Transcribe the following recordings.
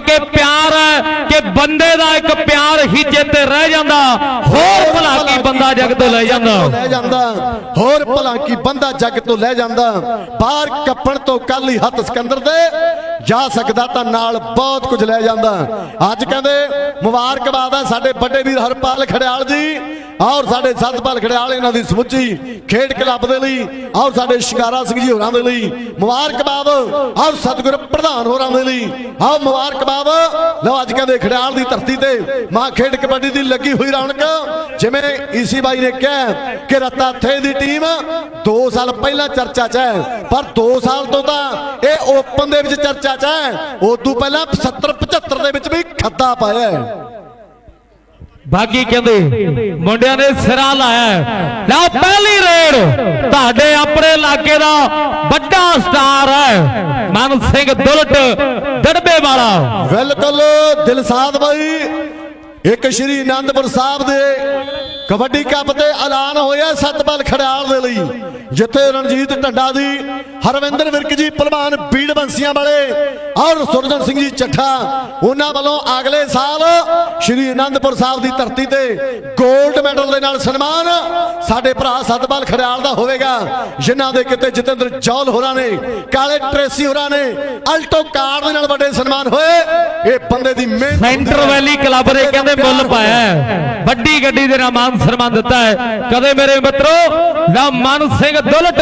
ਕਿਉਂਕਿ ਪਿਆਰ ਹੈ ਕਿ ਬੰਦੇ ਦਾ ਇੱਕ ਪਿਆਰ ਹੀ ਚੇਤੇ ਰਹਿ ਜਾਂਦਾ। ਬੰਦਾ ਜਗ ਤੋਂ ਲੈ ਜਾਂਦਾ। ਲੈ ਜਾਂਦਾ। ਹੋਰ ਭਲਾ ਕੀ ਬੰਦਾ ਜੱਗ ਤੋਂ ਲੈ ਜਾਂਦਾ। ਬਾਹਰ ਕੱਪਣ ਤੋਂ ਕੱਲ ਹੀ ਹੱਥ ਸਿਕੰਦਰ ਦੇ, ਜਾ ਸਕਦਾ ਤਾਂ ਨਾਲ ਬਹੁਤ ਕੁਝ ਲੈ ਜਾਂਦਾ। ਅੱਜ ਕਹਿੰਦੇ, ਮੁਬਾਰਕਬਾਦ ਹੈ ਸਾਡੇ ਵੱਡੇ ਵੀਰ ਹਰਪਾਲ ਖੜਿਆਲ ਜੀ। ਔਰ ਸਾਡੇ ਸਤਪਾਲ ਖੜਿਆਲ ਇਹਨਾਂ ਦੀ ਸਮੁੱਚੀ ਖੇਡ ਕਲੱਬ ਦੇ ਲਈ। ਔਰ ਸਾਡੇ ਸ਼ਿੰਗਾਰਾ ਸਿੰਘ ਜੀ ਹੋਰਾਂ ਦੇ ਲਈ। ਮੁਬਾਰਕਬਾਦ। ਔਰ ਸਤਿਗੁਰ ਪ੍ਰਧਾਨ ਹੋਰਾਂ ਦੇ ਲਈ। ਆਓ ਮੁਬਾਰਕਬਾਦ। ਲਓ ਅੱਜ ਕਹਿੰਦੇ ਖੜਿਆਲ ਦੀ ਧਰਤੀ ਤੇ ਮਾਂ ਖੇਡ ਕਬੱਡੀ ਦੀ ਲੱਗੀ ਹੋਈ ਰੌਣਕ। ਜਿਵੇਂ ਈਸੀ ਬਾਈ ਨੇ ਕਿਹਾ ਕਿ ਰੱਤਾ ਥੇ ਦੀ ਟੀਮ 2 ਸਾਲ ਪਹਿਲਾਂ ਚਰਚਾ 'ਚ ਹੈ ਪਰ 2 ਸਾਲ ਤੋਂ ਤਾਂ ਇਹ ਓਪਨ ਦੇ ਵਿੱਚ ਚਰਚਾ 'ਚ ਹੈ। ਉਦੋਂ ਪਹਿਲਾਂ 70 75 ਦੇ ਵਿੱਚ ਵੀ ਖੱਦਾ ਪਾਇਆ ਬਾਗੀ ਕਹਿੰਦੇ ਮੁੰਡਿਆਂ ਨੇ ਸਿਰਾ ਲਾਇਆ। ਲਓ ਪਹਿਲੀ ਰੇਡ ਤੁਹਾਡੇ ਆਪਣੇ ਇਲਾਕੇ ਦਾ ਵੱਡਾ ਸਟਾਰ ਹੈ ਮਨ ਸਿੰਘ ਦੁਲਟ ਦੜਬੇ ਵਾਲਾ ਬਿਲਕੁਲ ਦਿਲਸਾਦ ਬਾਈ ਇੱਕ ਸ਼੍ਰੀ ਆਨੰਦਪੁਰ ਸਾਹਿਬ ਦੇ ਕਬੱਡੀ ਕੱਪ ਤੇ ਐਲਾਨ ਹੋਇਆ ਸਤਪਾਲ ਖੜਿਆਲ ਦੇ ਲਈ ਜਿੱਥੇ ਰਣਜੀਤ ਢੱਡਾ ਦੀ ਹਰਵਿੰਦਰ ਵਿਰਕ ਜੀ ਪਹਿਲਵਾਨ ਬੀੜ ਬੰਸੀਆਂ ਵਾਲੇ ਔਰ ਸੁਰਜਨ ਸਿੰਘ ਜੀ ਚੱਠਾ ਉਹਨਾਂ ਵੱਲੋਂ ਅਗਲੇ ਸਾਲ ਸ਼੍ਰੀ ਆਨੰਦਪੁਰ ਸਾਹਿਬ ਦੀ ਧਰਤੀ ਤੇ 골ਡ ਮੈਡਲ ਦੇ ਨਾਲ ਸਨਮਾਨ ਸਾਡੇ ਭਰਾ ਸਤਪਾਲ ਖੜਿਆਲ ਦਾ ਹੋਵੇਗਾ ਜਿਨ੍ਹਾਂ ਦੇ ਕਿਤੇ ਜਤਿੰਦਰ ਜੌਲ ਹੋਰਾਂ ਨੇ ਕਾਲੇ ਟ੍ਰੇਸੀ ਹੋਰਾਂ ਨੇ ਅਲਟੋ ਕਾਰ ਦੇ ਨਾਲ ਵੱਡੇ ਸਨਮਾਨ ਹੋਏ ਇਹ ਬੰਦੇ ਦੀ ਮਿਹਨਤ ਸੈਂਟਰ ਵੈਲੀ ਕਲੱਬ ਨੇ ਕਹਿੰਦੇ ਮੁੱਲ ਪਾਇਆ। ਵੱਡੀ ਗੱਡੀ ਦੇ ਨਾਲ ਮਾਨ ਸਨਮਾਨ ਦਿੱਤਾ ਹੈ। ਕਦੇ ਮੇਰੇ ਮਿੱਤਰੋ ਨਾ ਮਨ ਸਿੰਘ ਦੁਲਟ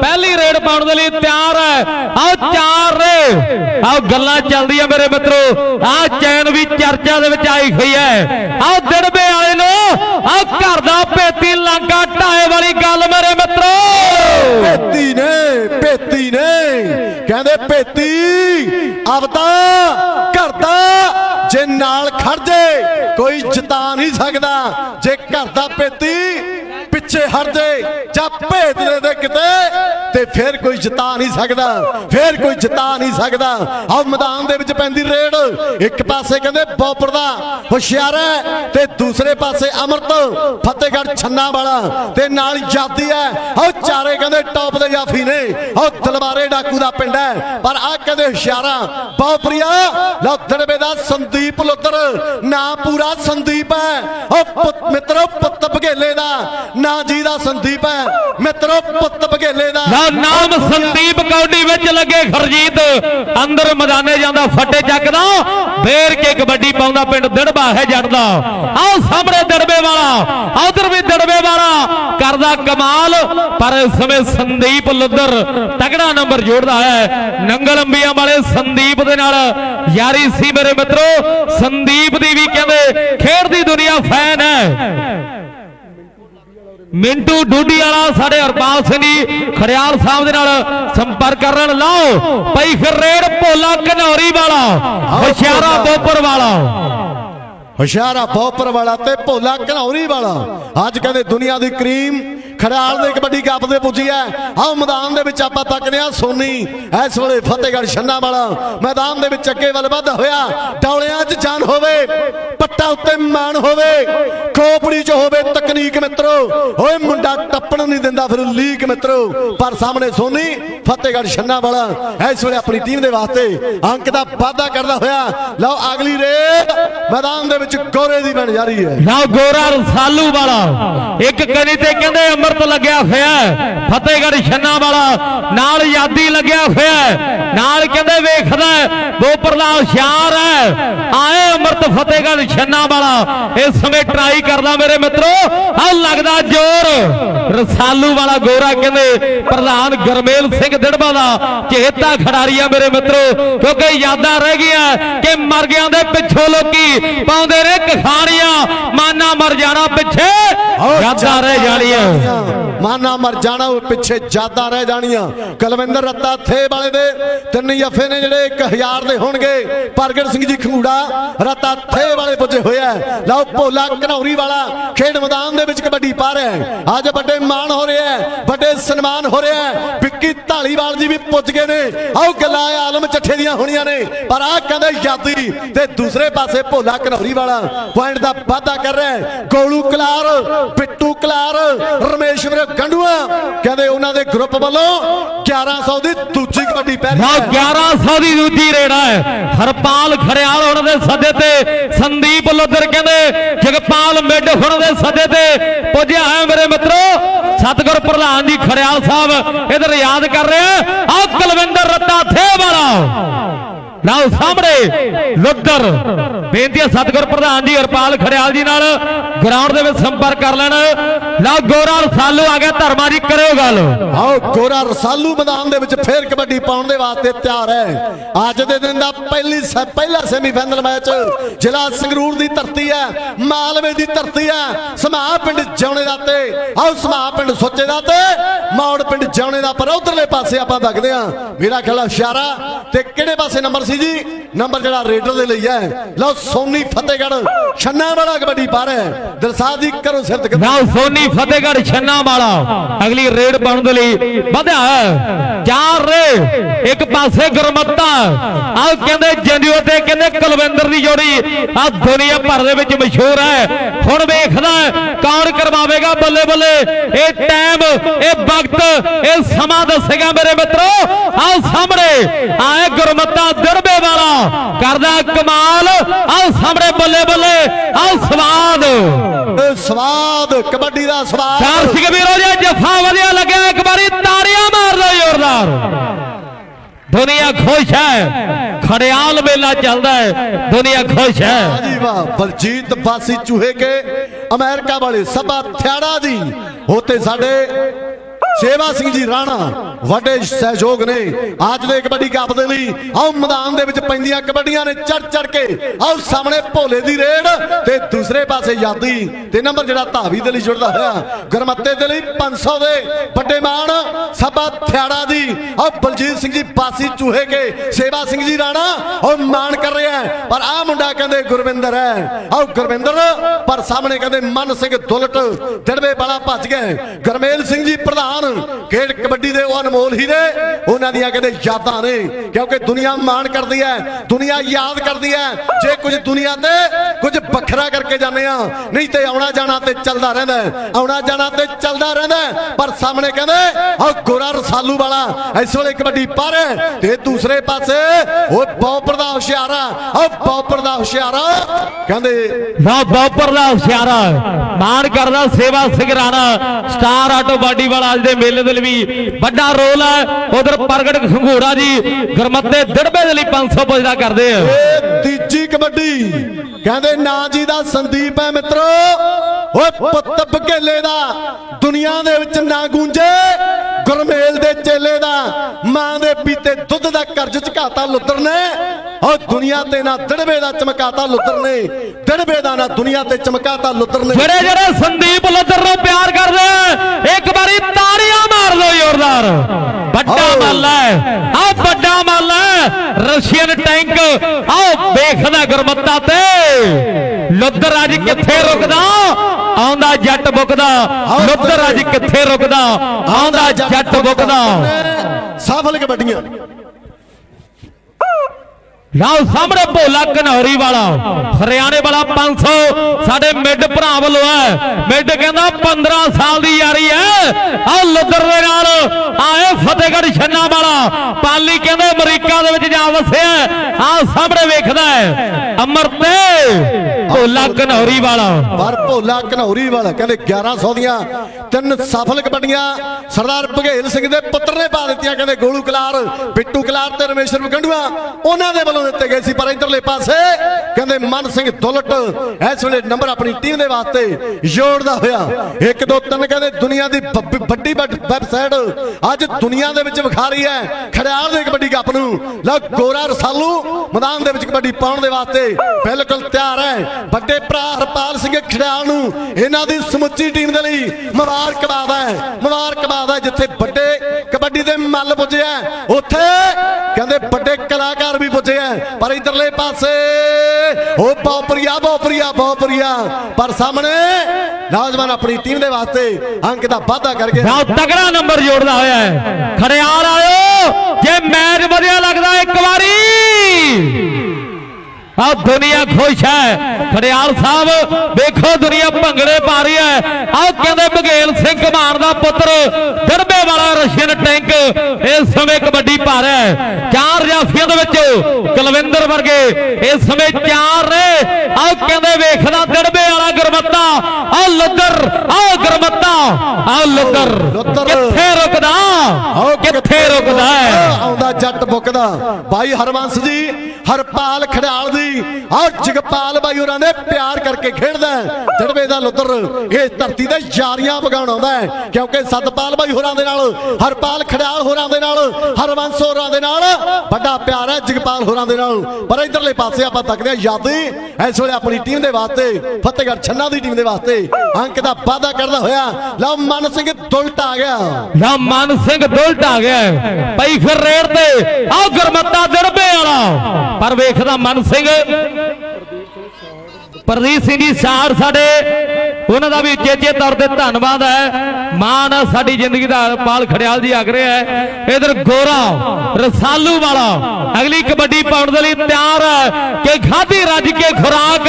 ਪਹਿਲੀ ਰੇਡ ਪਾਉਣ ਦੇ ਲਈ ਤਿਆਰ ਹੈ। ਆਓ ਚਾਰ ਰੇ ਆਓ ਗੱਲਾਂ ਚੱਲਦੀਆਂ ਮੇਰੇ ਮਿੱਤਰੋ। ਆਹ ਚੈਨ ਵੀ ਚਰਚਾ ਦੇ ਵਿੱਚ ਆਈ ਹੋਈ ਹੈ। ਆਓ ਦਿੜਬੇ ਵਾਲੇ ਨੂੰ ਆਓ ਘਰ ਦਾ ਪੇਤੀ ਲਾਂਗਾ ਢਾਏ ਵਾਲੀ ਗੱਲ ਮੇਰੇ ਮਿੱਤਰੋ। ਪੇਤੀ ਨੇ ਪੇਤੀ ਨੇ। ਕਹਿੰਦੇ ਪੇਤੀ, ਆਪਦਾ ਘਰ ਜੇ ਨਾਲ ਖੜ ਜੇ, ਕੋਈ ਜਿਤਾ ਨਹੀਂ ਸਕਦਾ। ਜੇ ਘਰ ਦਾ ਪੇਤੀ ਪਿੱਛੇ ਹਟ ਜਾਂ ਭੇਤ ਦੇ ਕਿਤੇ, ਤੇ ਫਿਰ ਕੋਈ ਜਿਤਾ ਨਹੀਂ ਸਕਦਾ, ਫਿਰ ਕੋਈ ਜਿਤਾ ਨਹੀਂ ਸਕਦਾ। ਆਹ ਮੈਦਾਨ ਦੇ ਵਿੱਚ ਪੈਂਦੀ ਰੇਡ। ਇੱਕ ਪਾਸੇ ਕਹਿੰਦੇ ਬੋਪਰ ਦਾ ਹੁਸ਼ਿਆਰ ਹੈ, ਤੇ ਦੂਸਰੇ ਪਾਸੇ ਅਮਰਤ, ਫਤਿਹਗੜ੍ਹ ਛੰਨਾ ਵਾਲਾ, ਤੇ ਨਾਲ ਜਾਦੀ ਹੈ। ਆਹ ਚਾਰੇ ਕਹਿੰਦੇ ਟੌਪ ਦੇ ਜਾਫੀ ਨੇ। ਆਹ ਤਲਵਾਰੇ ਡਾਕੂ ਦਾ ਪਿੰਡ ਹੈ। ਪਰ ਆਹ ਕਹਿੰਦੇ ਹੁਸ਼ਿਆਰਾ ਬਹੁਤ ਪ੍ਰਿਆ ਲਓ ਦੜਬੇ ਦਾ ਸੰਦੀਪ ਲੁੱਤਰ। ਨਾ ਪੂਰਾ ਸੰਦੀਪ ਹੈ। ਉਹ ਪੁੱਤ- ਮਿੱਤਰੋ, ਪੁੱਤ ਬਘੇਲੇ ਦਾ। ਨਾ ਜੀ ਦਾ ਸੰਦੀਪ ਹੈ। ਮਿੱਤਰੋ, ਪੁੱਤ ਬਘੇਲੇ ਦਾ। ਨਾ, ਨਾਮ ਸੰਦੀਪ ਕੌਡੀ ਵਿੱਚ ਲੱਗੇ ਖਰਜੀਤ। ਅੰਦਰ ਮੈਦਾਨੇ ਜਾਂਦਾ, ਫੱਟੇ ਚੱਕਦਾ। ਫੇਰ ਕੇ ਕਬੱਡੀ ਪਾਉਂਦਾ ਪਿੰਡ ਦੜਬਾ ਹੈ ਜੜਦਾ ਆਓ ਸਾਹਮਣੇ ਦੜਬੇ ਵਾਲਾ, ਉਧਰ ਵੀ ਦੜਬੇ ਵਾਲਾ। ਕਰਦਾ ਕਮਾਲ, ਪਰ ਇਸ ਸਮੇਂ ਸੰਦੀਪ ਲੁੱਦਰ ਤਗੜਾ ਨੰਬਰ ਜੋੜਦਾ ਹੈ। ਨੰਗਲ ਅੰਬੀਆਂ ਵਾਲੇ ਸੰਦੀਪ ਦੇ ਨਾਲ ਯਾਰੀ ਸੀ ਮੇਰੇ ਮਿੱਤਰੋ। ਸੰਦੀਪ ਦੀ ਵੀ ਕਹਿੰਦੇ, ਖੇਡ ਦੀ ਦੁਨੀਆ ਫੈਨ ਹੈ। ਮਿੰਟੂ ਡੂਡੀ ਵਾਲਾ ਸਾਡੇ ਹਰਪਾਲ ਸਿੰਘ ਜੀ ਖੜਿਆਲ ਸਾਹਿਬ ਦੇ ਨਾਲ ਸੰਪਰਕ ਕਰਨ। ਲਾਓ ਪਈ ਖਰੇੜ ਭੋਲਾ ਘਨੌਰੀ ਵਾਲਾ ਹੁਸ਼ਿਆਰਾ ਬੋਪਰ ਵਾਲਾ। ਹੁਸ਼ਿਆਰਾ ਬੋਪਰ ਵਾਲਾ ਤੇ ਭੋਲਾ ਘਨੌਰੀ ਵਾਲਾ। ਅੱਜ ਕਹਿੰਦੇ ਦੁਨੀਆ ਦੀ ਕਰੀਮ ਖੜਾਲ ਦੇ ਕਬੱਡੀ ਕੱਪ ਦੇ ਪੁੱਜੀ ਹੈ। ਆਹ ਮੈਦਾਨ ਦੇ ਵਿੱਚ ਆਪਾਂ ਤੱਕਦੇ ਆ ਸੋਨੀ। ਇਸ ਵੇਲੇ ਫਤਿਹਗੜ੍ਹ ਛੰਨਾ ਵਾਲਾ ਮੈਦਾਨ ਦੇ ਵਿੱਚ ਅੱਗੇ ਵੱਲ ਵੱਧ ਹੋਇਆ। ਡੌਲਿਆਂ 'ਚ ਜਾਨ ਹੋਵੇ, ਪੱਟਾ ਉੱਤੇ ਮਾਣ ਹੋਵੇ, ਖੋਪੜੀ 'ਚ ਹੋਵੇ ਤਕਨੀਕ ਮਿੱਤਰੋ। ਓਏ ਮੁੰਡਾ ਟੱਪਣ ਨਹੀਂ ਦਿੰਦਾ ਫਿਰ ਲੀਕ ਮਿੱਤਰੋ। ਪਰ ਸਾਹਮਣੇ ਸੋਨੀ, ਫਤਿਹਗੜ੍ਹ ਛੰਨਾ ਵਾਲਾ ਇਸ ਵੇਲੇ ਆਪਣੀ ਟੀਮ ਦੇ ਵਾਸਤੇ ਅੰਕ ਦਾ ਵਾਅਦਾ ਕਰਦਾ ਹੋਇਆ। ਲਓ ਅਗਲੀ ਰੇਡ। ਮੈਦਾਨ ਦੇ ਵਿੱਚ ਗੋਰੇ ਦੀ ਬਣ ਜਾ ਰਹੀ ਹੈ। ਨਾ ਗੋਰਾ ਰਸਾਲੂ ਵਾਲਾ। ਇੱਕ ਕਨੀ ਤੇ ਕਹਿੰਦੇ ਅੰਮ੍ਰਿਤ ਲੱਗਿਆ ਹੋਇਆ। ਫਤਿਹਗੜ੍ਹ ਛੰਨਾ ਵਾਲਾ ਨਾਲ ਯਾਦੀ ਲੱਗਿਆ ਹੋਇਆ। ਨਾਲ ਕਹਿੰਦੇ ਵੇਖਦਾ ਹੈ, ਬੋਪਰਲਾ ਹੁਸ਼ਿਆਰ ਹੈ। ਆਏ ਅੰਮ੍ਰਿਤ ਫਤਿਹਗੜ੍ਹ ਛੰਨਾ ਵਾਲਾ। ਇਸ ਸਮੇਂ ਟਰਾਈ ਕਰਦਾ ਮੇਰੇ ਮਿੱਤਰੋ। ਆ ਲੱਗਦਾ ਜ਼ੋਰ। ਰਸਾਲੂ ਵਾਲਾ ਗੋਰਾ ਕਹਿੰਦੇ ਪ੍ਰਧਾਨ ਗਰਮੇਲ ਸਿੰਘ ਦਿੜਬਾ ਦਾ ਚੇਤਾ ਖਿਡਾਰੀ ਆ ਮੇਰੇ ਮਿੱਤਰੋ ਕਿਉਂਕਿ ਯਾਦਾਂ ਰਹਿ ਗਈਆਂ ਕਿ ਮਰ ਗਿਆਂ ਦੇ ਪਿੱਛੋਂ ਲੋਕੀ ਪਾਉਂਦੇ ਨੇ ਕਖਾਣੀਆਂ ਮਾਨਾ ਮਰ ਜਾਣਾ ਪਿੱਛੇ ਯਾਦਾਂ ਰਹਿ ਜਾਣੀਆਂ। ਮਾਨਾ ਮਰ ਜਾਣਾ, ਉਹ ਪਿੱਛੇ ਜ਼ਿਆਦਾ ਰਹਿ ਜਾਣੀਆਂ। ਕੁਲਵਿੰਦਰ ਰੱਤਾ ਥੇ ਵਾਲੇ ਦੇ ਤਿੰਨ ਜਫੇ ਨੇ ਜਿਹੜੇ 1000 ਦੇ ਹੋਣਗੇ। ਪ੍ਰਗਟ ਸਿੰਘ ਜੀ ਖੰਗੂੜਾ, ਰੱਤਾ ਥੇ ਵਾਲੇ ਪੁੱਜੇ ਹੋਇਆ ਹੈ। ਲਓ, ਭੋਲਾ ਘਨੌਰੀ ਵਾਲਾ ਖੇਡ ਮੈਦਾਨ ਦੇ ਵਿੱਚ ਕਬੱਡੀ ਪਾ ਰਿਹਾ ਹੈ। ਅੱਜ ਵੱਡੇ ਮਾਣ ਹੋ ਰਿਹਾ ਹੈ ਵੱਡੇ ਸਨਮਾਨ ਹੋ ਰਿਹਾ ਹੈ ਵਿੱਕੀ ਢਾਲੀਵਾਲ ਜੀ ਵੀ ਪੁੱਜ ਗਏ ਨੇ। ਆਓ ਗੱਲਾਂ ਆਲਮ ਚੱਠੇ ਦੀਆਂ ਹੋਣੀਆਂ ਨੇ। ਪਰ ਆਹ ਕਹਿੰਦੇ ਯਾਦੀ ਤੇ ਦੂਸਰੇ ਪਾਸੇ ਭੋਲਾ ਘਨੌਰੀ ਵਾਲਾ ਪੁਆਇੰਟ ਦਾ ਵਾਅਦਾ ਕਰ ਰਿਹਾ ਗੋਲੂ ਕਲਾਰ ਪਿੱਟੂ ਕਲਾਰ ਰਮੇਸ਼ ਵੀਰੇ ਗੰਡੂਆ ਕਹਿੰਦੇ ਉਹਨਾਂ ਦੇ ਗਰੁੱਪ ਵੱਲੋਂ 1100 ਦੀ ਦੂਜੀ ਕਬੱਡੀ ਪੈ ਰਹੀ ਹੈ। 1100 ਦੀ ਦੂਜੀ ਰੇੜਾ ਹੈ। ਹਰਪਾਲ ਖੜਿਆਲ ਉਹਨਾਂ ਦੇ ਸੱਦੇ ਤੇ ਸੰਦੀਪ ਲੋਦਰ ਕਹਿੰਦੇ ਜਗਪਾਲ ਮਿੱਡ ਉਹਨਾਂ ਦੇ ਸੱਦੇ ਤੇ ਪੁੱਜਿਆ ਹੈ ਮੇਰੇ ਮਿੱਤਰੋ। ਸਤਿਗੁਰ ਪ੍ਰਧਾਨ ਜੀ ਖੜਿਆਲ ਸਾਹਿਬ ਇਧਰ ਯਾਦ ਕਰ ਰਿਹਾ? ਆ ਕੁਲਵਿੰਦਰ ਰੱਤਾ ਥੇ ਵਾਲਾ। ਲਓ ਸਾਹਮਣੇ ਲੁੱਦਰ। ਬੇਨਤੀ ਹੈ ਸਤਿਗੁਰ ਪ੍ਰਧਾਨ ਜੀ, ਹਰਪਾਲ ਖੜਿਆਲ ਜੀ ਨਾਲ ਗਰਾਊਂਡ ਦੇ ਵਿੱਚ ਸੰਪਰਕ ਕਰ ਲੈਣ। ਲਓ, ਗੋਰਾ ਸਾਲੂ ਆ ਗਿਆ, ਧਰਮਾ ਜੀ ਕਰਿਓ ਗੱਲ। ਆਓ, ਗੋਰਾ ਰਸਾਲੂ ਮੈਦਾਨ ਦੇ ਵਿੱਚ ਫੇਰ ਕਬੱਡੀ ਪਾਉਣ ਦੇ ਵਾਸਤੇ ਤਿਆਰ ਹੈ। ਅੱਜ ਦੇ ਦਿਨ ਦਾ ਪਹਿਲੀ ਪਹਿਲਾ ਸੈਮੀਫਾਈਨਲ ਮੈਚ ਜ਼ਿਲ੍ਹਾ ਸੰਗਰੂਰ ਦੀ ਧਰਤੀ ਹੈ, ਮਾਲਵੇ ਦੀ ਧਰਤੀ ਹੈ ਸਮਾ ਪਿੰਡ ਜਿਉਣੇ ਦਾ ਤੇ। ਆਓ ਸਮਾ ਪਿੰਡ ਸੋਚੇ ਦਾ ਤੇ, ਮੌੜ ਪਿੰਡ ਜਿਉਣੇ ਦਾ ਪਰ ਉਧਰਲੇ ਪਾਸੇ ਆਪਾਂ ਦੇਖਦੇ ਆ ਮੇਰਾ ਖਿਆਲ ਇਸ਼ਾਰਾ ਤੇ ਕਿਹੜੇ ਪਾਸੇ ਨੰਬਰ ਸੀ ਜੀ? ਨੰਬਰ ਜਿਹੜਾ ਰੇਡਰ ਦੇ ਲਈ ਹੈ। ਲਓ, ਸੋਨੀ ਫਤਿਹਗੜ੍ਹ ਛੰਨਾ ਵਾਲਾ ਕਬੱਡੀ ਪਾ ਰਿਹਾ ਹੈ। ਦਿਲਸਾਦ ਕਰੋ ਸਿਰ ਤੇ ਨਾ ਸੋਨੀ ਫਤਿਹਗੜ੍ਹ ਛੰਨਾ ਵਾਲਾ ਅਗਲੀ ਰੇਡ ਪਾਉਣ ਦੇ ਲਈ ਵਧਿਆ ਚਾਰ ਰੇ ਇੱਕ ਪਾਸੇ ਗੁਰਮੱਤਾ। ਆਹ ਕਹਿੰਦੇ ਜੰਜੂ ਤੇ ਕਹਿੰਦੇ ਕੁਲਵਿੰਦਰ ਦੀ ਜੋੜੀ। ਆ ਦੁਨੀਆ ਭਰ ਦੇ ਵਿੱਚ ਮਸ਼ਹੂਰ ਹੈ। ਹੁਣ ਵੇਖਦਾ ਕੌਣ ਕਰਵਾਵੇਗਾ ਬੱਲੇ ਬੱਲੇ। ਇਹ ਟਾਈਮ, ਇਹ ਵਕਤ, ਇਹ ਸਮਾਂ ਦੱਸੇਗਾ ਮੇਰੇ ਮਿੱਤਰੋ। ਆਹ ਸਾਹਮਣੇ ਆਏ ਗੁਰਮੱਤਾ ਦਿਰਬੇ ਵਾਲਾ ਕਰਦਾ ਕਮਾਲ। ਆਹ ਸਾਹਮਣੇ ਬੱਲੇ ਬੱਲੇ ਆਹ ਸਵਾਦ। ਸਵਾਦ ਕਬੱਡੀ ਦਾ ਸਵਾਦ। ਦਰਸ਼ਕ ਵੀਰੋ ਜੇ ਜੱਫਾ ਵਧੀਆ ਲੱਗਿਆ ਇੱਕ ਵਾਰੀ ਤਾੜੀਆਂ ਮਾਰ ਲਓ ਜ਼ੋਰਦਾਰ। ਦੁਨੀਆ ਖੁਸ਼ ਹੈ ਖੜਿਆਲ ਮੇਲਾ ਚੱਲਦਾ ਹੈ ਦੁਨੀਆ ਖੁਸ਼ ਹੈ। ਜੀ ਵਾਹ ਬਲਜੀਤ ਬਾਸੀ ਚੂਹੇ ਕੇ ਅਮਰੀਕਾ ਵਾਲੇ ਸਭਾ ਥਿਆੜਾ ਜੀ ਹੋਤੇ ਸਾਡੇ ਸੇਵਾ ਸਿੰਘ ਜੀ ਰਾਣਾ, ਵੱਡੇ ਸਹਿਯੋਗ ਨੇ। ਅੱਜ ਦੇ ਕਬੱਡੀ ਕੱਪ ਦੇ ਲਈ ਆਓ ਮੈਦਾਨ ਦੇ ਵਿੱਚ ਪੈਂਦੀਆਂ ਕਬੱਡੀਆਂ ਨੇ ਚੜ ਚੜ ਕੇ, ਆਓ ਸਾਹਮਣੇ ਭੋਲੇ ਦੀ ਰੇਡ ਤੇ ਦੂਸਰੇ ਪਾਸੇ ਯਾਦੀ। ਤੇ ਨੰਬਰ ਜਿਹੜਾ ਧਾਵੀ ਦੇ ਲਈ ਜੁੜਦਾ ਹੋਇਆ, ਗਰਮੱਤੇ ਦੇ ਲਈ 500 ਦੇ। ਵੱਡੇ ਮਾਣ, ਸਭਾ ਥਿਆੜਾ ਜੀ ਆਓ ਬਲਜੀਤ ਸਿੰਘ ਜੀ ਬਾਸੀ ਚੂਹੇ ਕੇ, ਸੇਵਾ ਸਿੰਘ ਜੀ ਰਾਣਾ, ਉਹ ਮਾਣ ਕਰ ਰਿਹਾ ਪਰ ਆਹ ਮੁੰਡਾ ਕਹਿੰਦੇ ਗੁਰਵਿੰਦਰ ਹੈ। ਆਓ ਗੁਰਵਿੰਦਰ, ਪਰ ਸਾਹਮਣੇ ਕਹਿੰਦੇ ਮਨ ਸਿੰਘ ਦੁਲਟ ਦੜਵੇ ਵਾਲਾ ਭੱਜ ਗਏ ਗਰਮੇਲ ਸਿੰਘ ਜੀ ਪ੍ਰਧਾਨ ਖੇਡ ਕਬੱਡੀ ਦੇ ਉਹ ਅਨਮੋਲ ਹੀਰੇ ਉਹਨਾਂ ਦੀਆਂ ਕਹਿੰਦੇ ਯਾਦਾਂ ਨੇ। ਕਿਉਂਕਿ ਦੁਨੀਆ ਮਾਣ ਕਰਦੀ ਹੈ, ਦੁਨੀਆ ਯਾਦ ਕਰਦੀ ਹੈ। ਜੇ ਕੁਝ ਦੁਨੀਆ ਤੇ ਕੁਝ ਵੱਖਰਾ ਕਰਕੇ ਜਾਂਦੇ ਆ ਨਹੀਂ ਤੇ ਆਉਣਾ ਜਾਣਾ ਤੇ ਚੱਲਦਾ ਰਹਿੰਦਾ ਆਉਣਾ ਜਾਣਾ ਤੇ ਚੱਲਦਾ ਰਹਿੰਦਾ ਪਰ ਸਾਹਮਣੇ ਕਹਿੰਦੇ, ਆਹ ਗੋਰਾ ਰਸਾਲੂ ਵਾਲਾ ਇਸ ਵੇਲੇ ਕਬੱਡੀ ਪਰ ਹੈ ਤੇ ਦੂਸਰੇ ਪਾਸੇ ਉਹ ਬੌਪਰ ਦਾ ਹੁਸ਼ਿਆਰਾ ਉਹ ਬੌਪਰ ਦਾ ਹੁਸ਼ਿਆਰਾ ਕਹਿੰਦੇ, ਨਾ ਬਾਪਰ ਦਾ ਹੁਸ਼ਿਆਰਾ ਮਾਣ ਕਰਦਾ ਸੇਵਾ ਸਿੰਘ ਸਟਾਰ ਆਟੋ ਬਾਡੀ ਵਾਲਾ ਅੱਜ ਦੇ ਮੇਲੇ ਦੇ ਲਈ ਵੱਡਾ ਰੋਲ ਹੈ। ਉਧਰ ਪ੍ਰਗਟ ਖੰਗੂੜਾ ਜੀ ਗਰਮੱਤੇ ਦਿੜਬੇ ਦੇ ਲਈ 500 ਪੁੱਜਦਾ ਕਰਦੇ ਆ। ਤੀਜੀ ਕਬੱਡੀ। ਕਹਿੰਦੇ ਨਾਂ ਜੀ ਦਾ ਸੰਦੀਪ ਹੈ ਮਿੱਤਰੋ। ਓਏ ਪੁੱਤ ਬਘੇਲੇ ਦਾ। ਦੁਨੀਆ ਦੇ ਵਿੱਚ ਨਾ ਗੂੰਜੇ। ਗੁਰਮੇਲ ਦੇ ਚੇਲੇ ਦਾ। ਮਾਂ ਦੇ ਪੀਤੇ ਦੁੱਧ ਦਾ ਕਰਜ਼ ਝਕਾਤਾ ਲੁੱਦਰ ਨੇ। ਓ ਦੁਨੀਆ ਤੇ ਨਾ ਦੜਵੇ ਦਾ ਚਮਕਾਤਾ ਲੁੱਦਰ ਨੇ। ਦੜਵੇ ਦਾ ਨਾ ਦੁਨੀਆ ਤੇ ਚਮਕਾਤਾ ਲੁੱਦਰ ਨੇ। ਜਿਹੜੇ ਜਿਹੜੇ ਸੰਦੀਪ ਲੱਦਰ ਨੂੰ ਪਿਆਰ ਕਰਦੇ ਆ ਇੱਕ ਵਾਰੀ ਤਾੜੀਆਂ ਮਾਰ ਜ਼ੋਰਦਾਰ ਵੱਡਾ। ਮੱਲ ਹੈ। ਆ ਵੱਡਾ ਮੱਲ ਹੈ। Russian tank. ਆਓ ਵੇਖਦਾ ਗੁਰਮੱਤਾ ਤੇ। ਲੁੱਦਰ ਅੱਜ ਕਿੱਥੇ ਰੁਕਦਾ? ਆਉਂਦਾ ਜੱਟ ਬੁਕਦਾ। ਲੁੱਦਰ ਅੱਜ ਕਿੱਥੇ ਰੁਕਦਾ? ਆਉਂਦਾ ਜੱਟ ਬੁਕਦਾ। ਸਫਲ ਕਬੱਡੀਆਂ ਲਓ ਸਾਹਮਣੇ ਭੋਲਾ ਘਨੌਰੀ ਵਾਲਾ, ਹਰਿਆਣੇ ਵਾਲਾ 500 ਸਾਡੇ ਮਿੱਡ ਭਰਾ ਵੱਲੋਂ ਹੈ। ਮਿੱਡ ਕਹਿੰਦਾ 15 ਸਾਲ ਦੀ ਯਾਰੀ ਹੈ। ਆ ਲੁੱਦਰ ਦੇ ਨਾਲ ਆਏ ਫਤਿਹਗੜ੍ਹ ਛੰਨਾ ਵਾਲਾ। ਪਾਲੀ ਕਹਿੰਦੇ ਅਮਰੀਕਾ ਦੇ ਵਿੱਚ ਜਾ ਵਸਿਆ ਆ ਸਾਹਮਣੇ ਵੇਖਦਾ ਹੈ। ਅਮਰ ਭੋਲਾ ਘਨੌਰੀ ਵਾਲਾ। ਪਰ ਭੋਲਾ ਘਨੌਰੀ ਵਾਲਾ, ਕਹਿੰਦੇ 1100 ਦੀਆਂ ਤਿੰਨ ਸਫਲ ਕਬੱਡੀਆਂ ਸਰਦਾਰ ਭਗੇਲ ਸਿੰਘ ਦੇ ਪੁੱਤਰ ਨੇ ਪਾ ਦਿੱਤੀਆਂ, ਕਹਿੰਦੇ ਗੋਲੂ ਕਲਾਰ, ਬਿੱਟੂ ਕਲਾਰ ਤੇ ਰਮੇਸ਼ਰ ਗੰਡੂਆ ਉਹਨਾਂ ਦੇ ਵੱਲੋਂ ਦਿੱਤੇ ਗਏ ਸੀ। ਪਰ ਇਧਰਲੇ ਪਾਸੇ ਕਹਿੰਦੇ ਮਨ ਸਿੰਘ ਦੁਲਟ, ਇਸ ਵੇਲੇ ਨੰਬਰ ਆਪਣੀ ਟੀਮ ਦੇ ਵਾਸਤੇ ਜੋੜਦਾ ਹੋਇਆ। 1 2 3 ਕਹਿੰਦੇ ਦੁਨੀਆ ਦੀ ਵੱਡੀ ਵੱਡੀ ਵੈਬਸਾਈਟ ਅੱਜ ਦੁਨੀਆ ਦੇ ਵਿੱਚ ਵਿਖਾ ਰਹੀ ਹੈ। ਖੜਿਆਲ ਦੇ ਕਬੱਡੀ ਕੱਪ ਨੂੰ ਲਓ ਗੋਰਾ ਰਸਾਲੂ, ਮੈਦਾਨ ਦੇ ਵਿੱਚ ਕਬੱਡੀ ਪਾਉਣ ਦੇ ਵਾਸਤੇ ਬਿਲਕੁਲ ਤਿਆਰ ਹੈ। ਵੱਡੇ ਭਰਾ ਹਰਪਾਲ ਸਿੰਘ ਖੜਿਆਲ ਨੂੰ ਇਹਨਾਂ ਦੀ ਸਮੁੱਚੀ ਟੀਮ ਦੇ ਲਈ ਮੁਬਾਰਕਬਾਦ ਹੈ। ਮੁਬਾਰਕਬਾਦ ਹੈ ਜਿੱਥੇ ਵੱਡੇ ਕਬੱਡੀ ਦੇ ਮੱਲ ਪੁੱਜੇ ਉੱਥੇ ਕਹਿੰਦੇ ਵੱਡੇ ਕਲਾਕਾਰ ਵੀ ਪੁੱਜੇ ਆ ਪਰ ਇਧਰਲੇ ਪਾਸੇ ਉਹ ਬੌਪਰੀਆ ਬੌਪਰੀਆ ਬੌਪਰੀਆ ਪਰ ਸਾਹਮਣੇ ਨੌਜਵਾਨ ਆਪਣੀ ਟੀਮ ਦੇ ਵਾਸਤੇ ਅੰਕ ਦਾ ਵਾਅਦਾ ਕਰਕੇ ਬਹੁਤ ਤਗੜਾ ਨੰਬਰ ਜੋੜਦਾ ਹੋਇਆ ਹੈ। ਖੜਿਆਲ ਆਇਓ, ਜੇ ਮੈਚ ਵਧੀਆ ਲੱਗਦਾ ਇੱਕ ਵਾਰੀ। ਆ ਦੁਨੀਆ ਖੁਸ਼ ਹੈ। ਖੜਿਆਲ ਸਾਹਿਬ, ਵੇਖੋ ਦੁਨੀਆ ਭੰਗੜੇ ਪਾ ਰਹੀ ਹੈ। ਆਹ ਕਹਿੰਦੇ ਬਘੇਲ ਸਿੰਘ ਘਮਾਰ ਦਾ ਪੁੱਤਰ ਦਰਬੇ ਵਾਲਾ ਰਸ਼ੀਅਨ ਟੈਂਕ, ਇਸ ਸਮੇਂ ਕਬੱਡੀ ਪਾ ਰਿਹਾ ਹੈ। ਚਾਰ ਰਿਆਸੀਆਂ ਦੇ ਵਿੱਚ ਕੁਲਵਿੰਦਰ ਵਰਗੇ ਇਸ ਸਮੇਂ ਚਾਰ ਨੇ। ਆਹ ਕਹਿੰਦੇ ਵੇਖਦਾ ਦਰਬੇ ਵਾਲਾ ਗੁਰਮੱਤਾ ਲੁੱਦਰ ਆਹ ਗੁਰਮੱਤਾ ਆਹ ਲੁੱਦਰ। ਕਿੱਥੇ ਰੁਕਦਾ? ਆਓ ਕਿੱਥੇ ਰੁਕਦਾ ਆਉਂਦਾ ਜੱਟ ਬੁੱਕਦਾ। ਬਾਈ ਹਰਵੰਸ ਜੀ ਹਰਪਾਲ ਖੜਿਆਲ ਦੀ। ਆਹ ਜਗਪਾਲ ਬਾਈ ਹੋਰਾਂ ਨੇ ਪਿਆਰ ਕਰਕੇ ਖੇਡਦਾ। ਜੜਵੇ ਦਾ ਲੁੱਦਰ ਇਸ ਧਰਤੀ ਤੇ ਯਾਰੀਆਂ ਵਗਾਉਣ ਆਉਂਦਾ ਕਿਉਂਕਿ ਸਤਪਾਲ ਬਾਈ ਹੋਰਾਂ ਦੇ ਨਾਲ ਹਰਪਾਲ ਖੜਿਆਲ ਹੋਰਾਂ ਦੇ ਨਾਲ ਹਰਵੰਸ ਹੋਰਾਂ ਦੇ ਨਾਲ ਵੱਡਾ ਪਿਆਰ ਹੈ ਜਗਪਾਲ ਹੋਰਾਂ ਦੇ ਨਾਲ। ਪਰ ਇਧਰਲੇ ਪਾਸੇ ਆਪਾਂ ਤੱਕਦੇ ਹਾਂ ਯਾਦੀ ਇਸ ਵੇਲੇ ਆਪਣੀ ਟੀਮ ਦੇ ਵਾਸਤੇ ਫਤਿਹਗੜ੍ਹ ਛੰਨਾ ਦੀ ਟੀਮ ਦੇ ਵਾਸਤੇ ਅੰਕ ਦਾ ਵਾਅਦਾ ਕਰਦਾ ਹੋਇਆ, ਲਓ ਮਨ ਸਿੰਘ ਦੁਲਟ ਆ ਗਿਆ। ਲਓ ਮਨ ਸਿੰਘ ਦੁਲਟ ਆ ਗਿਆ। ਪਈ ਫਿਰ ਰੇੜ ਤੇ ਆਓ ਗੁਰਮੱਤਾ ਦੜਬੇ ਵਾਲਾ ਪਰ ਵੇਖਦਾ ਮਨ ਸਿੰਘ, ਪ੍ਰਦੀਪ ਸਿੰਘ ਜੀ ਸਾਰ ਸਾਡੇ, ਉਹਨਾਂ ਦਾ ਵੀ ਚੇਚੇ ਤੌਰ ਤੇ ਧੰਨਵਾਦ ਹੈ। ਮਾਣ ਆ ਸਾਡੀ ਜ਼ਿੰਦਗੀ ਦਾ ਪਾਲ ਖੜਿਆਲ ਜੀ ਆਗ ਰਿਹਾ ਹੈ। ਇਧਰ ਗੋਰਾ, ਰਸਾਲੂ ਵਾਲਾ, ਅਗਲੀ ਕਬੱਡੀ ਪਾਉਣ ਦੇ ਲਈ ਤਿਆਰ ਹੈ ਕਿ ਖਾਦੀ ਰੱਜ ਕੇ ਖੁਰਾਕ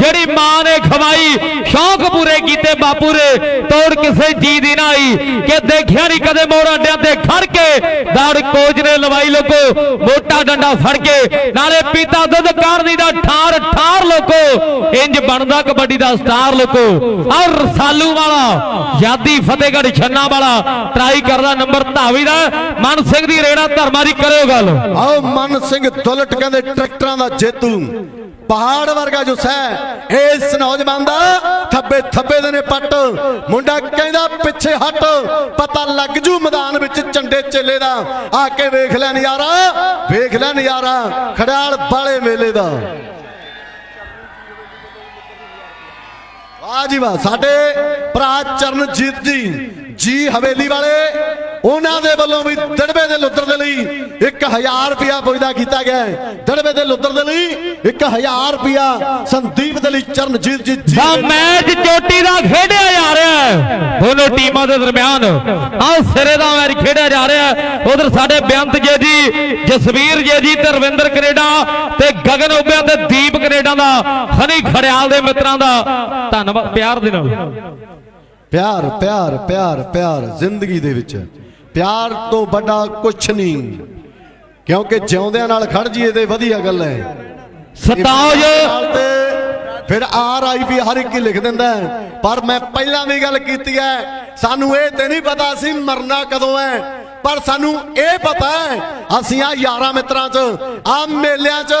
ਜਿਹੜੀ ਮਾਂ ਨੇ ਖਵਾਈ ਸ਼ੌਂਕ ਪੂਰੇ ਕੀਤੇ ਬਾਪੂ ਨੇ ਤੋੜ ਕਿਸੇ ਚੀਜ਼ ਦੀ ਨਾ ਆਈ ਕਿ ਦੇਖਿਆ ਨਹੀਂ ਕਦੇ ਮੋੜ ਅੱਡਿਆਂ ਤੇ ਖੜ ਕੇ, ਦਾੜ ਕੋਚ ਨੇ ਲਵਾਈ ਲੋਕੋ, ਮੋਟਾ ਡੰਡਾ ਫੜ ਕੇ, ਨਾਲੇ ਪੀਤਾ ਦੁੱਧ ਕਾਰਨੀ ਦਾ ਠਾਰ ਠਾਰ ਲੋਕੋ, ਇੰਜ ਬਣਦਾ ਕਬੱਡੀ ਦਾ ਸਟਾਰ ਲੋਕੋ। ਔਰ ਰਸਾਲੂ ਵਾਲਾ, ਯਾਦੀ ਫਤਿਹਗੜ੍ਹ ਛੰਨਾ ਵਾਲਾ ਟਰਾਈ ਕਰਦਾ ਨੰਬਰ ਧਾਵੀ ਦਾ, ਮਨ ਸਿੰਘ ਦੀ ਰੇੜਾ ਧਰਮਾ ਦੀ ਕਰਿਓ ਗੱਲ। ਆਓ ਮਨ ਸਿੰਘ ਦੁਲਟ ਕਹਿੰਦੇ ਟਰੈਕਟਰਾਂ ਦਾ ਜੇਤੂ। ਪਹਾੜ ਵਰਗਾ ਜੋ ਸਹਿ ਇਸ ਨੌਜਵਾਨ ਦਾ ਥੱਬੇ ਥੱਬੇ ਦੇ ਨੇ ਪੱਟ। ਮੁੰਡਾ ਕਹਿੰਦਾ, ਪਿੱਛੇ ਹਟ, ਪਤਾ ਲੱਗ ਜੂ ਮੈਦਾਨ ਵਿੱਚ ਚੰਡੇ ਚੇਲੇ ਦਾ। ਆ ਕੇ ਵੇਖ ਲੈ ਨਜ਼ਾਰਾ, ਵੇਖ ਲੈ ਨਜ਼ਾਰਾ ਖੜਾਲ ਬਾਲੇ ਮੇਲੇ ਦਾ। ਵਾਹ ਜੀ ਵਾਹ, ਸਾਡੇ ਭਰਾ ਚਰਨਜੀਤ ਜੀ ਜੀ ਹਵੇਲੀ ਵਾਲੇ, ਉਹਨਾਂ ਦੇ ਵੱਲੋਂ ਵੀ ਦੜਵੇ ਦੇ ਲੁੱਦਰ ਦੇ ਲਈ 1000 ਰੁਪਿਆ ਪੁੱਜਦਾ ਕੀਤਾ ਗਿਆ ਹੈ। ਦੜਵੇ ਦੇ ਲੁੱਦਰ ਦੇ ਲਈ 1000 ਰੁਪਿਆ ਸੰਦੀਪ ਦੇ ਲਈ ਚਰਨਜੀਤ ਜੀ ਜੀ ਦਾ ਮੈਚ ਚੋਟੀ ਦਾ ਖੇਡਿਆ ਜਾ ਰਿਹਾ ਹੈ। ਦੋਨੋਂ ਟੀਮਾਂ ਦੇ ਦਰਮਿਆਨ ਆਹ ਸਿਰੇ ਦਾ ਮੈਚ ਖੇਡਿਆ ਜਾ ਰਿਹਾ ਹੈ। ਉਧਰ ਸਾਡੇ ਬੇਅੰਤ ਜੇ ਜੀ, ਜਸਵੀਰ ਜੇ ਜੀ ਤੇ ਰਵਿੰਦਰ ਕੈਨੇਡਾ ਤੇ ਗਗਨ ਉਬਿਆਂ ਤੇ ਦੀਪ ਕੈਨੇਡਾ ਦਾ, ਹਨੀ ਖੜਿਆਲ ਦੇ ਮਿੱਤਰਾਂ ਦਾ ਧੰਨਵਾਦ, ਪਿਆਰ ਦੇ ਨਾਲ। ਪਿਆਰ ਪਿਆਰ ਪਿਆਰ ਪਿਆਰ ਜ਼ਿੰਦਗੀ ਦੇ ਵਿੱਚ। ਪਿਆਰ ਤੋਂ ਵੱਡਾ ਕੁਛ ਨਹੀਂ। ਕਿਉਂਕਿ ਜਿਉਂਦਿਆਂ ਨਾਲ ਖੜ ਜੀਏ ਤੇ ਵਧੀਆ ਗੱਲ ਹੈ। ਸਤਾਜ ਫਿਰ ਆਰ ਆਈ ਵੀ ਹਰ ਇੱਕ ਹੀ ਲਿਖ ਦਿੰਦਾ। ਪਰ ਮੈਂ ਪਹਿਲਾਂ ਵੀ ਗੱਲ ਕੀਤੀ ਹੈ ਸਾਨੂੰ ਇਹ ਤੇ ਨਹੀਂ ਪਤਾ ਸੀ ਮਰਨਾ ਕਦੋਂ ਹੈ। ਪਰ ਸਾਨੂੰ ਇਹ ਪਤਾ ਹੈ ਅਸੀਂ ਆ ਯਾਰਾਂ ਮਿੱਤਰਾਂ 'ਚ ਆ ਮੇਲਿਆਂ 'ਚ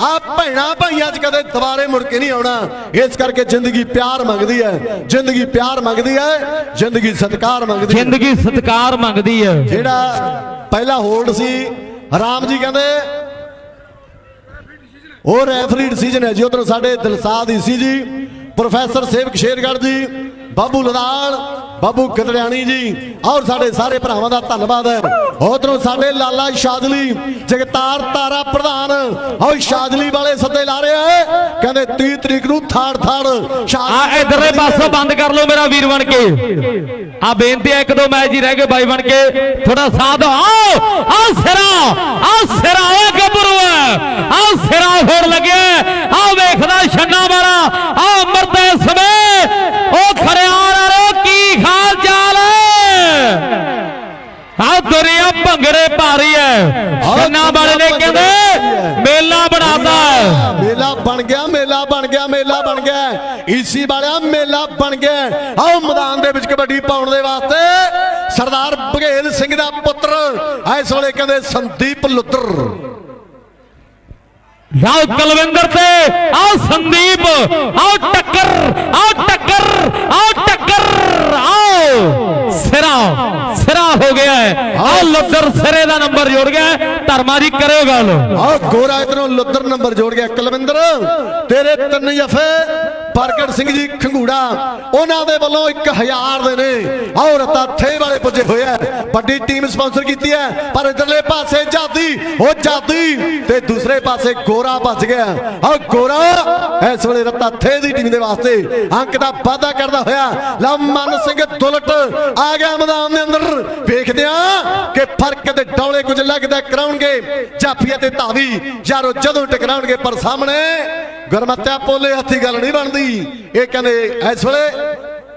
ਆ ਭੈਣਾ ਭਾਈਆਂ 'ਚ ਕਦੇ ਦੁਬਾਰੇ ਮੁੜ ਕੇ ਨਹੀਂ ਆਉਣਾ। ਇਸ ਕਰਕੇ ਜ਼ਿੰਦਗੀ ਪਿਆਰ ਮੰਗਦੀ ਹੈ। ਜ਼ਿੰਦਗੀ ਪਿਆਰ ਮੰਗਦੀ ਹੈ ਜ਼ਿੰਦਗੀ ਸਤਿਕਾਰ ਮੰਗਦੀ ਹੈ। ਜ਼ਿੰਦਗੀ ਸਤਿਕਾਰ ਮੰਗਦੀ ਹੈ। ਜਿਹੜਾ ਪਹਿਲਾ ਹੋਲਡ ਸੀ ਰਾਮ ਜੀ ਕਹਿੰਦੇ ਉਹ ਰੈਫਰੀ ਡਿਸੀਜਨ ਹੈ ਜੀ ਉਧਰ ਸਾਡੇ ਦਿਲਸਾਦ ਈਸੀ ਜੀ ਪ੍ਰੋਫੈਸਰ ਸੇਵਕ ਸ਼ੇਰਗੜ੍ਹ ਜੀ ਬਾਬੂ ਲਦਾਲ ਬਾਬੂ ਗਦੜਿਆਣੀ ਜੀ ਔਰ ਸਾਡੇ ਸਾਰੇ ਭਰਾਵਾਂ ਦਾ ਧੰਨਵਾਦ ਹੈ। ਉਧਰੋਂ ਸਾਡੇ ਲਾਲਾ ਸ਼ਾਦਲੀ ਜਗਤਾਰ ਤਾਰਾ ਪ੍ਰਧਾਨ ਔਰ ਸ਼ਾਦਲੀ ਵਾਲੇ ਸੱਦੇ ਲਾ ਰਹੇ ਹੈ। ਕਹਿੰਦੇ 30 ਤਰੀਕ ਨੂੰ ਥਾੜ ਥਾੜ ਆ ਇਧਰਲੇ ਪਾਸੋਂ ਬੰਦ ਕਰ ਲਓ ਮੇਰਾ ਵੀਰ ਬਣ ਕੇ। ਆ ਬੇਨਤੀ ਹੈ ਇੱਕ ਦੋ ਮੈਚ ਹੀ ਰਹਿ ਗਏ ਬਾਈ ਬਣ ਕੇ। ਥੋੜਾ ਸਾਥ ਆਓ ਆ ਸਿਰਾ ਆ ਸਿਰਾ ਓਏ ਗੱਭਰੂ ਆ ਸਿਰਾ ਹੋੜ ਲੱਗਿਆ ਆ ਵੇਖਦਾ ਛੰਨਾ ਵਾਲਾ। ਆ ਇਸ ਸਮੇਂ। ਉਹ ਖੜਿਆਰ ਵਾਲੇ ਕੀ ਖਾਲ ਚਾਲ ਆ ਦੁਨੀਆ ਭੰਗੜੇ ਰਹੀ ਹੈ। ਛੰਨਾ ਵਾਲੇ ਨੇ ਕਹਿੰਦੇ ਮੇਲਾ ਬਣਾਤਾ ਮੇਲਾ ਬਣ ਗਿਆ ਮੇਲਾ ਬਣ ਗਿਆ ਮੇਲਾ ਬਣ ਗਿਆ। ਈਸੀ ਵਾਲਿਆ ਮੇਲਾ ਬਣ ਗਿਆ। ਆਓ ਮੈਦਾਨ ਦੇ ਵਿੱਚ ਕਬੱਡੀ ਪਾਉਣ ਦੇ ਵਾਸਤੇ ਸਰਦਾਰ ਬਘੇਲ ਸਿੰਘ ਦਾ ਪੁੱਤਰ ਇਸ ਵੇਲੇ ਕਹਿੰਦੇ ਸੰਦੀਪ ਲੁੱਦਰ ਲਓ ਕੁਲਵਿੰਦਰ ਤੇ, ਆਓ ਸੰਦੀਪ, ਆਓ ਟੱਕਰ ਆਓ ਟੱਕਰ ਆਓ ਟੱਕਰ, ਆਓ। ਸਿਰਾ ਸਿਰਾ ਹੋ ਗਿਆ ਹੈ। ਆਓ ਲੱਦਰ ਸਿਰੇ ਦਾ ਨੰਬਰ ਜੋੜ ਗਿਆ ਧਰਮਾ ਜੀ ਕਰਿਓ ਗੱਲ। ਆਓ ਗੋਰਾ ਇਧਰੋਂ ਲੁੱਦਰ ਨੰਬਰ ਜੋੜ ਗਿਆ ਕੁਲਵਿੰਦਰ। ਤੇਰੇ ਤਿੰਨ ਜਫੇ, ਪ੍ਰਗਟ ਸਿੰਘ ਜੀ ਖੰਗੂੜਾ, ਉਹਨਾਂ ਦੇ ਵੱਲੋਂ 1000 ਦੇ ਨੇ। ਔਰ ਰਤਾ ਥੇ ਵਾਲੇ ਪੁੱਜੇ ਹੋਏ ਆ। ਵੱਡੀ ਟੀਮ ਸਪਾਂਸਰ ਕੀਤੀ ਹੈ। ਪਰ ਇਧਰਲੇ ਪਾਸੇ ਜਾਦੀ, ਉਹ ਜਾਦੀ ਤੇ ਦੂਸਰੇ ਪਾਸੇ ਗੋਰਾ ਭੱਜ ਗਿਆ। ਆ ਗੋਰਾ ਇਸ ਵੇਲੇ ਰਤਾ ਥੇ ਦੀ ਟੀਮ ਦੇ ਵਾਸਤੇ। ਅੰਕ ਦਾ ਵਾਅਦਾ ਕਰਦਾ ਹੋਇਆ। ਲਓ ਸਿੰਘ ਦੁਲਟ ਆ ਗਿਆ ਮੈਦਾਨ ਦੇ ਅੰਦਰ। ਵੇਖਦੇ ਆ ਕਿ ਫ਼ਰਕ ਤੇ ਡੌਲੇ ਕੁਝ ਲੱਗਦਾ ਕਰਾਉਣਗੇ। ਜਾਫੀ ਤੇ ਧਾਵੀ ਯਾਰੋ ਜਦੋਂ ਟਕਰਾਉਣਗੇ, ਪਰ ਸਾਹਮਣੇ ਗੁਰਮਤਿਆ ਪੋਲੇ ਹੱਥੀ ਗੱਲ ਨਹੀਂ ਬਣਦੀ। ਇਹ ਕਹਿੰਦੇ, ਇਸ ਵੇਲੇ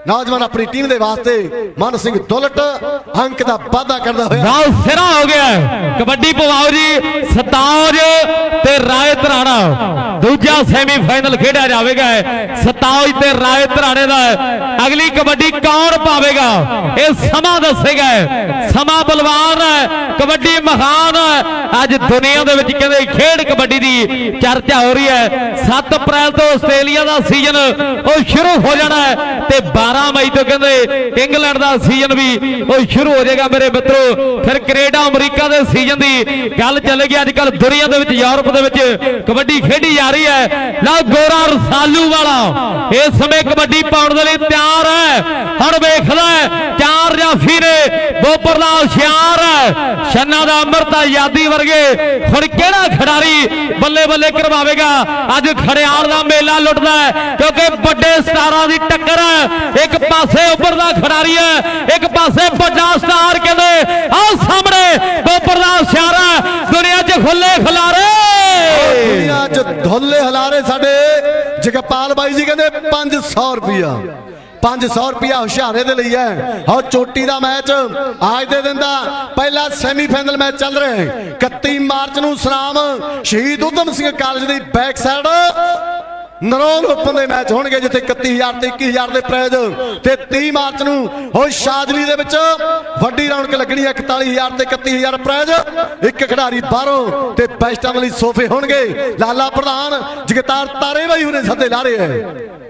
ਨੌਜਵਾਨ ਆਪਣੀ ਟੀਮ ਦੇ ਵਾਸਤੇ ਮਨ ਸਿੰਘ ਦੁਲਟ ਅੰਕ ਦਾ ਵਾਅਦਾ ਕਰਦਾ ਹੋਇਆ। ਨਾਲ ਸਿਰਾ ਹੋ ਗਿਆ ਕਬੱਡੀ ਪਵਾਓ ਜੀ, ਸਤਾਜ ਤੇ ਰਾਏ ਧਰਾਣਾ। ਦੂਜਾ ਸੈਮੀਫਾਈਨਲ ਖੇਡਿਆ ਜਾਵੇਗਾ ਸਤਾਜ ਤੇ ਰਾਏ ਧਰਾਣੇ ਦਾ ਅਗਲੀ ਕਬੱਡੀ ਕੌਣ ਪਾਵੇਗਾ? ਇਹ ਸਮਾਂ ਦੱਸੇਗਾ ਸਮਾਂ ਬਲਵਾਨ ਹੈ। ਕਬੱਡੀ ਮਹਾਨ ਹੈ। ਅੱਜ ਦੁਨੀਆ ਦੇ ਵਿੱਚ ਕਹਿੰਦੇ ਖੇਡ ਕਬੱਡੀ ਦੀ ਚਰਚਾ ਹੋ ਰਹੀ ਹੈ। 7 ਅਪ੍ਰੈਲ ਤੋਂ ਆਸਟ੍ਰੇਲੀਆ ਦਾ ਸੀਜ਼ਨ ਉਹ ਸ਼ੁਰੂ ਹੋ ਜਾਣਾ ਹੈ ਤੇ 12 ਮਈ ਤੋਂ ਕਹਿੰਦੇ ਇੰਗਲੈਂਡ ਦਾ ਸੀਜ਼ਨ ਵੀ ਉਹ ਸ਼ੁਰੂ ਹੋ ਜਾਏਗਾ ਮੇਰੇ ਮਿੱਤਰੋ। ਫਿਰ ਕੈਨੇਡਾ, ਅਮਰੀਕਾ ਦੇ ਸੀਜ਼ਨ ਦੀ ਗੱਲ ਚੱਲੇਗੀ ਅੱਜ ਕੱਲ ਦੁਨੀਆ ਦੇ ਵਿੱਚ, ਯੂਰਪ ਦੇ ਵਿੱਚ ਕਬੱਡੀ ਖੇਡੀ ਜਾ ਰਹੀ ਹੈ। ਲਓ ਗੋਰਾ ਰਸਾਲੂ ਵਾਲਾ, ਇਸ ਸਮੇਂ ਕਬੱਡੀ ਪਾਉਣ ਦੇ ਲਈ ਤਿਆਰ ਹੈ। ਹੁਣ ਵੇਖਦਾ ਹੈ, ਚਾਰ ਜਾਫੀ ਨੇ ਬੋਪਰ ਦਾ ਹੁਸ਼ਿਆਰ ਹੈ। ਛੰਨਾ ਦਾ ਅੰਮ੍ਰਿਤ ਆਜ਼ਾਦੀ ਵਰਗੇ ਹੁਣ ਕਿਹੜਾ ਖਿਡਾਰੀ ਬੱਲੇ ਬੱਲੇ ਕਰਵਾਵੇਗਾ? ਅੱਜ ਖੜਿਆਲ ਦਾ ਮੇਲਾ ਲੁੱਟਦਾ ਹੈ ਕਿਉਂਕਿ ਵੱਡੇ ਸਟਾਰਾਂ ਦੀ ਟੱਕਰ ਹੈ। ਇੱਕ ਪਾਸੇ ਉੱਪਰਦਾ ਖਿਡਾਰੀ ਹੈ, ਇੱਕ ਪਾਸੇ ਵੱਡਾ ਸਟਾਰ ਕਹਿੰਦੇ, ਆਹ ਸਾਹਮਣੇ ਬੋਪਰ ਦਾ ਹੁਸ਼ਿਆਰ ਹੈ। ਦੁਨੀਆ 'ਚ ਖੁੱਲੇ ਖਿਲਾਰੇ। ਦੁਨੀਆ 'ਚ ਧੁੱਲੇ ਹਲਾਰੇ ਸਾਡੇ ਜਗਪਾਲ ਬਾਈ ਜੀ ਕਹਿੰਦੇ 500 ਰੁਪਿਆ 500 ਰੁਪਿਆ ਹੁਸ਼ਿਆਰੇ ਦੇ ਲਈ ਹੈ। ਹੋ ਚੋਟੀ ਦਾ ਮੈਚ ਅੱਜ ਦੇ ਦਿਨ ਦਾ ਪਹਿਲਾ ਸੈਮੀਫਾਈਨਲ ਮੈਚ ਚੱਲ ਰਿਹਾ ਹੈ। 31 ਮਾਰਚ ਨੂੰ ਸਲਾਮ ਸ਼ਹੀਦ ਉਦਮ ਸਿੰਘ ਕਾਲਜ ਦੀ ਬੈਕ ਸਾਈਡ ਨਰੋਲ ਓਪਨ ਦੇ ਮੈਚ ਹੋਣਗੇ ਜਿੱਥੇ 31000 ਤੇ 21000 ਦੇ ਪ੍ਰਾਈਜ਼ ਤੇ 30 ਮਾਰਚ ਨੂੰ ਹੋ ਸ਼ਾਜਲੀ ਦੇ ਵਿੱਚ ਵੱਡੀ ਰੌਣਕ ਲੱਗਣੀ ਹੈ। 41000 ਤੇ 31000 ਪ੍ਰਾਈਜ਼ ਇੱਕ ਖਿਡਾਰੀ ਬਾਹਰੋਂ ਤੇ ਬੈਸਟਾਂ ਲਈ ਸੋਫੇ ਹੋਣਗੇ। ਲਾਲਾ ਪ੍ਰਧਾਨ ਜਗਤਾਰ ਤਾਰੇ ਬਾਈ ਹੁਣੇ ਸੱਦੇ ਲਾ ਰਹੇ ਹੈ।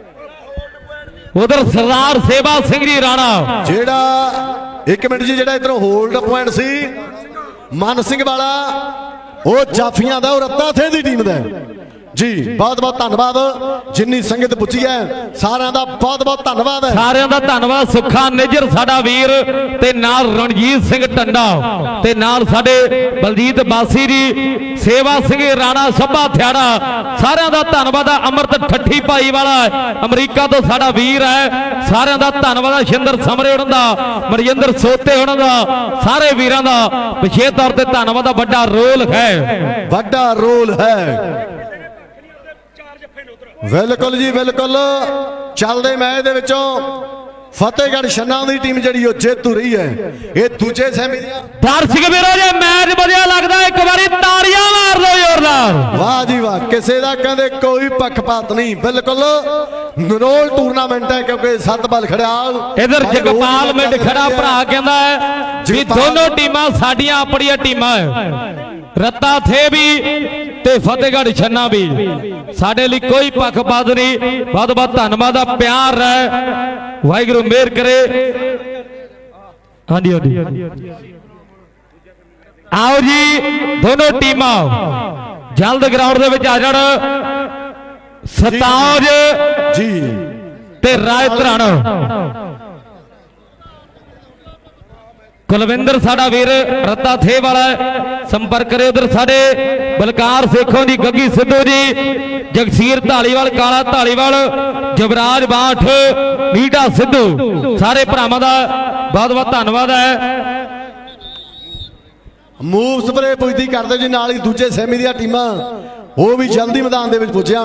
ਉਧਰ ਸਰਦਾਰ ਸੇਵਾ ਸਿੰਘ ਜੀ ਰਾਣਾ। ਜਿਹੜਾ, ਇੱਕ ਮਿੰਟ ਜੀ, ਜਿਹੜਾ ਇਧਰੋਂ ਹੋਲਡ ਪੁਆਇੰਟ ਸੀ, ਮਨ ਸਿੰਘ ਵਾਲਾ, ਉਹ ਜਾਫੀਆਂ ਦਾ ਉਹ ਰੱਤਾ ਥੇ ਦੀ ਟੀਮ ਦਾ ਜੀ। ਬਹੁਤ ਬਹੁਤ ਧੰਨਵਾਦ। ਜਿੰਨੀ ਸੰਗਤ ਪੁੱਜੀ ਹੈ ਸਾਰਿਆਂ ਦਾ ਬਹੁਤ ਬਹੁਤ ਧੰਨਵਾਦ ਹੈ। ਸਾਰਿਆਂ ਦਾ ਧੰਨਵਾਦ। ਸੁੱਖਾ ਨਿਜਰ ਸਾਡਾ ਵੀਰ ਤੇ ਨਾਲ ਰਣਜੀਤ ਸਿੰਘ ਟੰਡਾ ਤੇ ਨਾਲ ਸਾਡੇ ਬਲਜੀਤ ਬਾਸੀ ਜੀ ਸੇਵਾ ਸਿੰਘ ਰਾਣਾ ਸੱਭਾ ਥਿਆੜਾ ਸਾਰਿਆਂ ਦਾ ਧੰਨਵਾਦ ਆ। ਅਮਰਤ ਠੱਠੀ ਭਾਈ ਵਾਲਾ ਅਮਰੀਕਾ ਤੋਂ ਸਾਡਾ ਵੀਰ ਹੈ। ਸਾਰਿਆਂ ਦਾ ਧੰਨਵਾਦ ਆ ਸ਼ਿੰਦਰ ਸਮਰੇ ਉਹਨਾਂ ਦਾ ਮਰਜਿੰਦਰ ਸੋਤੇ ਉਹਨਾਂ ਦਾ ਸਾਰੇ ਵੀਰਾਂ ਦਾ। ਵਿਸ਼ੇਸ਼ ਤੌਰ ਤੇ ਧੰਨਵਾਦ ਆ। ਵੱਡਾ ਰੋਲ ਹੈ। ਵੱਡਾ ਰੋਲ ਹੈ। ਬਿਲਕੁਲ ਜੀ ਬਿਲਕੁਲ। ਚੱਲਦੇ ਮੈਚ ਦੇ ਵਿੱਚੋਂ ਫਤਿਹਗੜ੍ਹ ਛੰਨਾ ਦੀ ਟੀਮ ਜਿਹੜੀ ਉਹ ਜੇਤੂ ਰਹੀ ਹੈ। ਇਹ ਦੂਜੇ ਸੈਮੀ ਦਰਸ਼ਕ ਵੀਰੋ ਜੇ ਮੈਚ ਵਧੀਆ ਲੱਗਦਾ ਇੱਕ ਵਾਰੀ ਤਾੜੀਆਂ ਮਾਰ ਲਓ ਜ਼ੋਰਦਾਰ ਵਾਹ ਜੀ ਵਾਹ ਕਿਸੇ ਦਾ ਕਹਿੰਦੇ ਕੋਈ ਪੱਖਪਾਤ ਨਹੀਂ ਬਿਲਕੁਲ। ਨਰੋਲ ਟੂਰਨਾਮੈਂਟ ਹੈ ਕਿਉਂਕਿ ਸੱਤ ਬਲ ਖੜਿਆਲ ਇਧਰ ਜਗਪਾਲ ਮਿੰਡ ਖੜਾ ਭਰਾ ਕਹਿੰਦਾ ਹੈ ਵੀ ਦੋਨੋਂ ਟੀਮਾਂ ਸਾਡੀਆਂ ਆਪਣੀਆਂ ਟੀਮਾਂ ਹੈ। ਰੱਤਾ ਥੇ ਵੀ ਤੇ ਫਤਿਹਗੜ੍ਹ ਛੰਨਾ ਵੀ। ਸਾਡੇ ਲਈ ਕੋਈ ਪੱਖਪਾਤ ਨਹੀਂ। ਬਹੁਤ ਬਹੁਤ ਧੰਨਵਾਦ ਆ ਪਿਆਰ ਹੈ। ਵਾਹਿਗੁਰੂ ਮਿਹਰ ਕਰੇ। ਹਾਂਜੀ ਹਾਂਜੀ। ਆਓ ਜੀ ਦੋਨੋਂ ਟੀਮਾਂ। ਜਲਦ ਗਰਾਊਂਡ ਦੇ ਵਿੱਚ ਆ ਜਾਣ। ਸਤਾਜ ਜੀ। ਤੇ ਰਾਏ ਧਰਣ। ਕੁਲਵਿੰਦਰ ਸਾਡਾ ਵੀਰ ਰੱਤਾ ਥੇ ਵਾਲਾ ਹੈ। ਸੰਪਰਕ ਕਰੇ ਉਧਰ ਸਾਡੇ ਬਲਕਾਰ ਸੇਖੋਂ ਦੀ ਗੱਗੀ ਸਿੱਧੂ ਜੀ, ਜਗਸੀਰ ਢਾਲੀਵਾਲ ਕਾਲਾ ਢਾਲੀਵਾਲ ਜਵਰਾਜ ਬਾਠ, ਨੀਟਾ ਸਿੱਧੂ, ਸਾਰੇ ਭਰਾਵਾਂ ਦਾ ਬਹੁਤ ਬਹੁਤ ਧੰਨਵਾਦ ਹੈ। ਮੂਵ ਸਪਰੇ ਪੁੱਜਦੀ ਕਰਦੇ ਜੀ ਨਾਲ ਹੀ ਦੂਜੇ ਸੈਮੀ ਦੀਆਂ ਟੀਮਾਂ। ਉਹ ਵੀ ਜਲਦੀ ਮੈਦਾਨ ਦੇ ਵਿੱਚ ਪੁੱਜਿਆ।